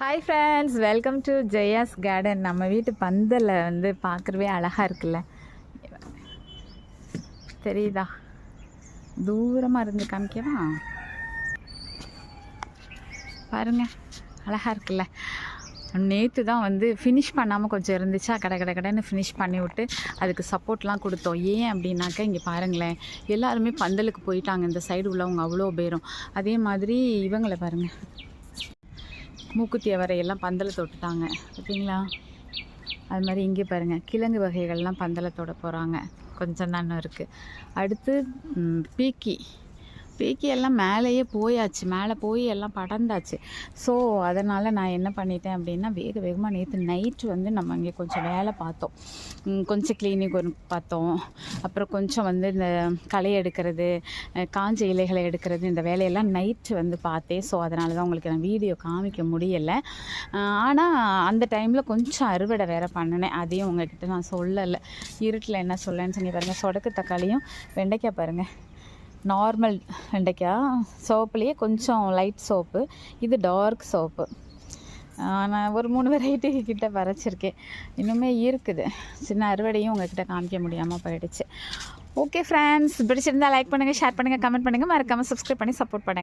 Hi friends welcome to Jaya's garden நம்ம வீட்டு பந்தலில் வந்து பார்க்குறவே அழகாக இருக்குல்ல. தெரியுதா? தூரமாக இருந்து காமிக்கவா? பாருங்க. அழகாக இருக்குல்ல. நேற்று தான் வந்து ஃபினிஷ் பண்ணாமல் கொஞ்சம் இருந்துச்சா? கடை கடை கடைன்னு ஃபினிஷ் பண்ணி விட்டு அதுக்கு சப்போர்ட்லாம் கொடுத்தோம். ஏன் அப்படின்னாக்கா இங்கே பாருங்களேன். எல்லாருமே பந்தலுக்கு போயிட்டாங்க. இந்த சைடு உள்ளவங்க அவ்வளோ பேரும். அதே மாதிரி இவங்களை பாருங்கள் மூக்குத்தி அவரையெல்லாம் பந்தலை தொட்டுட்டாங்க. பார்த்தீங்களா? அது மாதிரி இங்கே பாருங்கள் கிழங்கு வகைகள்லாம் பந்தலை தொட போகிறாங்க கொஞ்சம் தான் இருக்குது அடுத்து பீக்கி. பேக்கி எல்லாம் மேலேயே போயாச்சு. மேலே போய் எல்லாம் படர்ந்தாச்சு. ஸோ அதனால் நான் என்ன பண்ணிட்டேன் அப்படின்னா வேக வேகமாக நேற்று நைட்டு வந்து நம்ம இங்கே கொஞ்சம் வேலை பார்த்தோம். கொஞ்சம் கிளீனிக் ஒர்க் பார்த்தோம். அப்புறம் கொஞ்சம் வந்து இந்த களை எடுக்கிறது காஞ்ச இலைகளை எடுக்கிறது இந்த வேலையெல்லாம் நைட்டு வந்து பார்த்தேன். ஸோ அதனால தான் உங்களுக்கு நான் வீடியோ காமிக்க முடியலை. ஆனால் அந்த டைமில் கொஞ்சம் அறுவடை வேறு பண்ணினேன். அதையும் உங்ககிட்ட நான் சொல்லலை. இருட்டில் என்ன சொல்லேன்னு சொல்லி பாருங்கள் சொடக்கு தக்காளியும் வெண்டைக்காய் பாருங்கள் நார்மல் வெண்டைக்காய் சோப்புலேயே கொஞ்சம் லைட் சோப்பு. இது டார்க் சோப்பு. நான் ஒரு மூணு வெரைட்டி கிட்ட வரைச்சிருக்கேன் இன்னுமே இருக்குது. சின்ன அறுவடையும் உங்ககிட்ட காமிக்க முடியாமல் போயிடுச்சு. ஓகே ஃப்ரெண்ட்ஸ் பிடிச்சிருந்தா லைக் பண்ணுங்கள் ஷேர் பண்ணுங்கள் கமெண்ட் பண்ணுங்கள் மறக்காமல் சப்ஸ்கிரைப் பண்ணி சப்போர்ட் பண்ணுங்கள்